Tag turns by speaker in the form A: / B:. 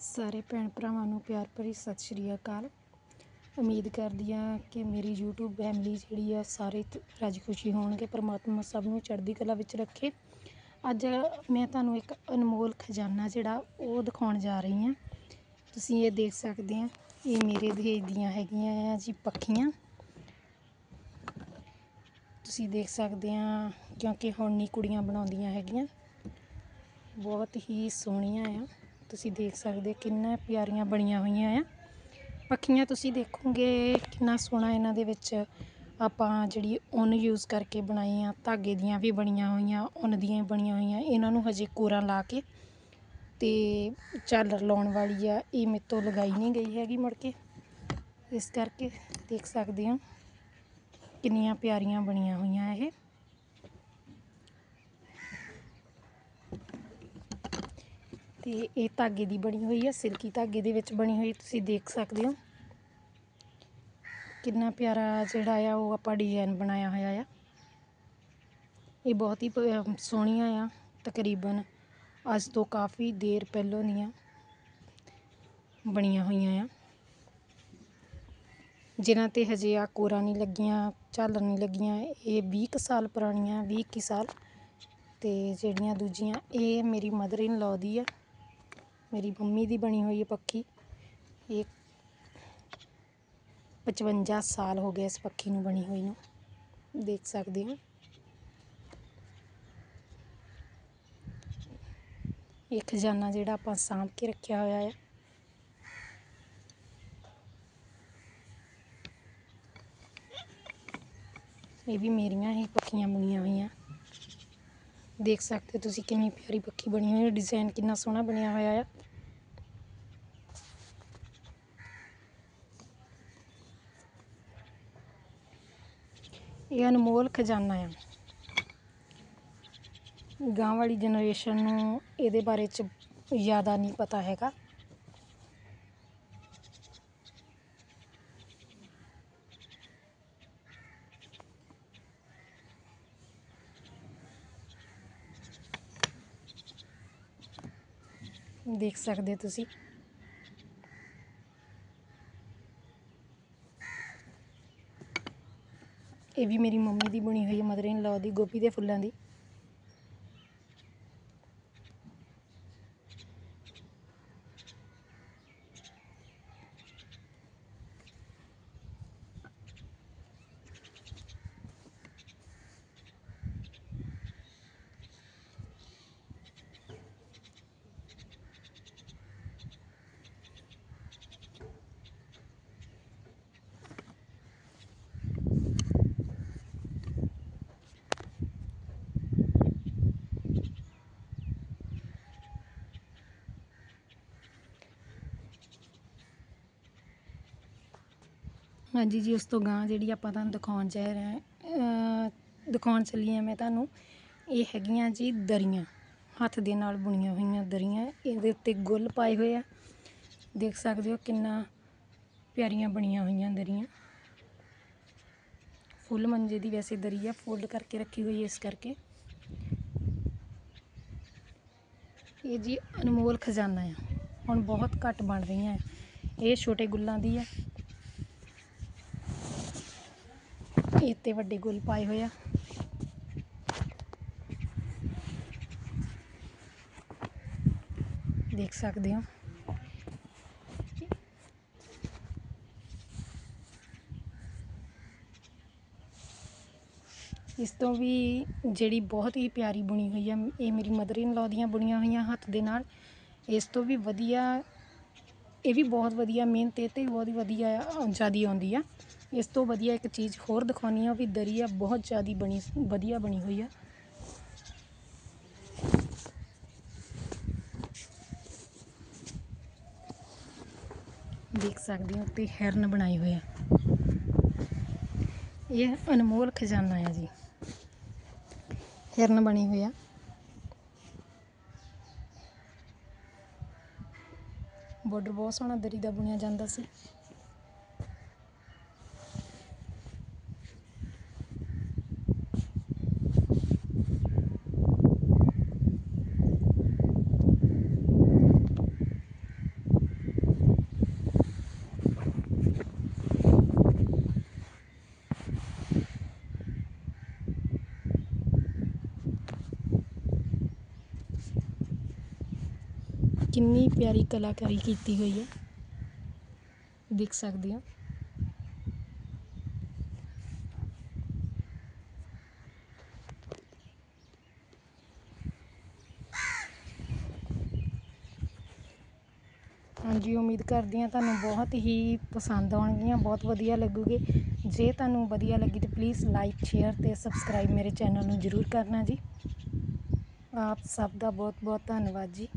A: ਸਾਰੇ ਭੈਣ ਭਰਾਵਾਂ ਨੂੰ ਪਿਆਰ ਭਰੀ ਸਤਿ ਸ਼੍ਰੀ ਅਕਾਲ। ਉਮੀਦ ਕਰਦੀ ਹਾਂ ਕਿ ਮੇਰੀ YouTube ਫੈਮਿਲੀ ਜਿਹੜੀ ਆ ਸਾਰੇ ਤ- ਖੁਸ਼ੀ ਹੋਣਗੇ, ਪਰਮਾਤਮਾ ਸਭ ਨੂੰ ਚੜ੍ਹਦੀ ਕਲਾ ਵਿੱਚ ਰੱਖੇ। ਅੱਜ ਮੈਂ ਤੁਹਾਨੂੰ ਇੱਕ ਅਨਮੋਲ ਖਜ਼ਾਨਾ ਜਿਹੜਾ ਉਹ ਦਿਖਾਉਣ ਜਾ ਰਹੀ ਹਾਂ। ਤੁਸੀਂ ਇਹ ਦੇਖ ਸਕਦੇ ਆ ਇਹ ਮੇਰੇ ਦਹੇਜ ਦੀਆਂ ਹੈਗੀਆਂ ਆ ਜੀ ਪੱਖੀਆਂ। ਤੁਸੀਂ ਦੇਖ ਸਕਦੇ ਆ ਕਿਉਂਕਿ ਹੁਣ ਨਹੀਂ ਕੁੜੀਆਂ ਬਣਾਉਂਦੀਆਂ ਹੈਗੀਆਂ। ਬਹੁਤ ਹੀ ਸੋਹਣੀਆਂ ਆ। ਤੁਸੀਂ ਦੇਖ ਸਕਦੇ ਕਿੰਨਾ ਪਿਆਰੀਆਂ ਬਣੀਆਂ ਹੋਈਆਂ ਆ। ਪੱਖੀਆਂ ਤੁਸੀਂ ਦੇਖੋਗੇ ਕਿੰਨਾ ਸੋਹਣਾ ਇਹਨਾਂ ਦੇ ਵਿੱਚ ਆਪਾਂ ਜਿਹੜੀ ਉੱਨ ਯੂਜ਼ ਕਰਕੇ ਬਣਾਈਆਂ ਧਾਗੇ ਦੀਆਂ ਵੀ ਬਣੀਆਂ ਹੋਈਆਂ, ਉੱਨ ਦੀਆਂ ਵੀ ਬਣੀਆਂ ਹੋਈਆਂ, ਇਹਨਾਂ ਨੂੰ ਹਜੇ ਕੋਰਾਂ ਲਾ ਕੇ ਤੇ ਝਾਲਰ ਲਾਉਣ ਵਾਲੀ ਆ, ਇਹ ਮੇਰੇ ਤੋਂ ਲਗਾਈ ਨਹੀਂ ਗਈ ਹੈਗੀ ਮੁੜ ਕੇ। ਇਸ ਕਰਕੇ ਦੇਖ ਸਕਦੇ ਹੋ ਕਿੰਨੀਆਂ ਪਿਆਰੀਆਂ ਬਣੀਆਂ ਹੋਈਆਂ ਇਹ। ਤੇ ਇਹ ਧਾਗੇ ਦੀ ਬਣੀ ਹੋਈ ਹੈ ਸਿਲਕੀ ਧਾਗੇ ਦੇ ਵਿੱਚ ਬਣੀ ਹੋਈ, ਤੁਸੀਂ ਦੇਖ ਸਕਦੇ ਹੋ। ਕਿੰਨਾ ਪਿਆਰਾ ਜਿਹੜਾ ਆ, ਉਹ ਆਪਾਂ ਡਿਜ਼ਾਈਨ ਬਣਾਇਆ ਹੋਇਆ ਆ। ਇਹ ਬਹੁਤ ਹੀ ਪ- ਸੋਹਣੀਆਂ ਆ, ਤਕਰੀਬਨ ਅੱਜ ਤੋਂ ਕਾਫੀ ਦੇਰ ਪਹਿਲੋਂ ਦੀਆਂ ਬਣੀਆਂ ਹੋਈਆਂ ਆ। ਜਿਨ੍ਹਾਂ ਤੇ ਹਜੇ ਆ ਕੋਰਾਂ ਨਹੀਂ ਲੱਗੀਆਂ, ਝਾਲਰ ਨਹੀਂ ਲੱਗੀਆਂ, ਇਹ 20 ਕੁ ਸਾਲ ਪੁਰਾਣੀਆਂ 20 ਇੱਕੀ ਸਾਲ। ਤੇ ਜਿਹੜੀਆਂ ਦੂਜੀਆਂ, ਇਹ ਮੇਰੀ ਮਦਰ ਇਨ ਲਾਅ ਦੀ ਆ। ਮੇਰੀ ਮੰਮੀ ਦੀ ਬਣੀ ਹੋਈ ਹੈ ਪੱਖੀ। ਇਹ 55 ਸਾਲ ਹੋ ਗਏ ਇਸ ਪੱਖੀ ਨੂੰ ਬਣੀ ਹੋਈ ਨੂੰ। ਦੇਖ ਸਕਦੇ ਹੋ। ਇਹ ਖਜ਼ਾਨਾ ਜਿਹੜਾ ਆਪਾਂ ਸਾਂਭ ਕੇ ਰੱਖਿਆ ਹੋਇਆ ਹੈ। ਇਹ ਵੀ ਮੇਰੀਆਂ ਹੀ ਪੱਖੀਆਂ ਬਣੀਆਂ ਹੋਈਆਂ। ਦੇਖ ਸਕਦੇ ਹੋ ਤੁਸੀਂ ਕਿੰਨੀ ਪਿਆਰੀ ਪੱਖੀ ਬਣੀ ਹੋਈ ਹੈ ਡਿਜ਼ਾਈਨ ਕਿੰਨਾ ਸੋਹਣਾ ਬਣਿਆ ਹੋਇਆ ਆ। ਇਹ ਅਨਮੋਲ ਖਜ਼ਾਨਾ ਆ। ਗਾਂ ਵਾਲੀ ਜਨਰੇਸ਼ਨ ਨੂੰ ਇਹਦੇ ਬਾਰੇ ਚ ਜ਼ਿਆਦਾ ਨਹੀਂ ਪਤਾ ਹੈਗਾ। ਦੇਖ ਸਕਦੇ ਹੋ ਤੁਸੀਂ। ਇਹ ਵੀ ਮੇਰੀ ਮੰਮੀ ਦੀ ਬਣੀ ਹੋਈ ਹੈ ਮਦਰ ਇਨ ਲਾਅ ਦੀ ਗੋਭੀ ਦੇ ਫੁੱਲਾਂ ਦੀ। ਹਾਂਜੀ ਜੀ, ਉਸ ਤੋਂ ਅਗਾਂਹ ਜਿਹੜੀ ਆਪਾਂ ਤੁਹਾਨੂੰ ਦਿਖਾਉਣ ਜਾ ਰਹੇ ਹਾਂ ਦਿਖਾਉਣ ਚੱਲੀ ਹਾਂ ਮੈਂ ਤੁਹਾਨੂੰ, ਇਹ ਹੈਗੀਆਂ ਜੀ ਦਰੀਆਂ, ਹੱਥ ਦੇ ਨਾਲ ਬੁਣੀਆਂ ਹੋਈਆਂ ਦਰੀਆਂ, ਇਹਦੇ ਉੱਤੇ ਗੁੱਲ ਪਾਏ ਹੋਏ ਆ। ਦੇਖ ਸਕਦੇ ਹੋ ਕਿੰਨਾ ਪਿਆਰੀਆਂ ਬਣੀਆਂ ਹੋਈਆਂ ਦਰੀਆਂ। ਫੁੱਲ ਮੰਜੇ ਦੀ ਵੈਸੇ ਦਰੀ ਆ, ਫੋਲਡ ਕਰਕੇ ਰੱਖੀ ਹੋਈ ਹੈ ਇਸ ਕਰਕੇ। ਇਹ ਜੀ ਅਨਮੋਲ ਖਜ਼ਾਨਾ ਆ, ਹੁਣ ਬਹੁਤ ਘੱਟ ਬਣ ਰਹੀਆਂ ਇਹ ਛੋਟੇ ਗੁੱਲਾਂ ਦੀ ਆ। ਇਹ ਤੇ ਵੱਡੇ ਗੁੱਲ ਪਾਏ ਹੋਏ ਆ। ਦੇਖ ਸਕਦੇ ਹੋ। ਇਸ ਤੋਂ ਵੀ ਜਿਹੜੀ ਬਹੁਤ ਹੀ ਪਿਆਰੀ ਬੁਣੀ ਹੋਈ ਆ, ਇਹ ਮੇਰੀ ਮਦਰ ਇਨ ਲਾਅ ਦੀਆਂ ਬੁਣੀਆਂ ਹੋਈਆਂ ਹੱਥ ਦੇ ਨਾਲ। ਇਸ ਤੋਂ ਵੀ ਵਧੀਆ ਇਹ ਵੀ ਬਹੁਤ ਵਧੀਆ ਮਿਹਨਤ ਇਹ ਤੇ ਬਹੁਤ ਵਧੀਆ ਜ਼ਿਆਦਾ ਆਉਂਦੀ ਆ। ਇਸ ਤੋਂ ਵਧੀਆ ਇੱਕ ਚੀਜ਼ ਹੋਰ ਦਿਖਾਉਂਦੀ ਹਾਂ ਵੀ ਦਰੀ ਆ, ਬਹੁਤ ਜ਼ਿਆਦਾ ਬਣੀ, ਵਧੀਆ ਬਣੀ ਹੋਈ ਆ। ਦੇਖ ਸਕਦੇ ਹੋ ਤੇ ਹਿਰਨ ਬਣਾਈ ਹੋਈ ਆ। ਇਹ ਅਨਮੋਲ ਖਜ਼ਾਨਾ ਆ ਜੀ। ਹਿਰਨ ਬਣੀ ਹੋਈ ਆ। ਬਾਰਡਰ ਬਹੁਤ ਸੋਹਣਾ ਦਰੀ ਦਾ ਬੁਣਿਆ ਜਾਂਦਾ ਸੀ। ਕਿੰਨੀ ਪਿਆਰੀ ਕਲਾਕਾਰੀ ਕੀਤੀ ਹੋਈ ਹੈ। ਦੇਖ ਸਕਦੇ ਹੋ। ਹਾਂਜੀ, ਉਮੀਦ ਕਰਦੀ ਹਾਂ ਤੁਹਾਨੂੰ ਬਹੁਤ ਹੀ ਪਸੰਦ ਆਉਣਗੀਆਂ, ਬਹੁਤ ਵਧੀਆ ਲੱਗੂਗੀ। ਜੇ ਤੁਹਾਨੂੰ ਵਧੀਆ ਲੱਗੀ ਤਾਂ ਪਲੀਜ਼ ਲਾਈਕ ਸ਼ੇਅਰ ਤੇ ਸਬਸਕ੍ਰਾਈਬ ਮੇਰੇ ਚੈਨਲ ਨੂੰ ਜਰੂਰ ਕਰਨਾ ਜੀ। ਆਪ ਸਭ ਦਾ ਬਹੁਤ ਬਹੁਤ ਧੰਨਵਾਦ ਜੀ।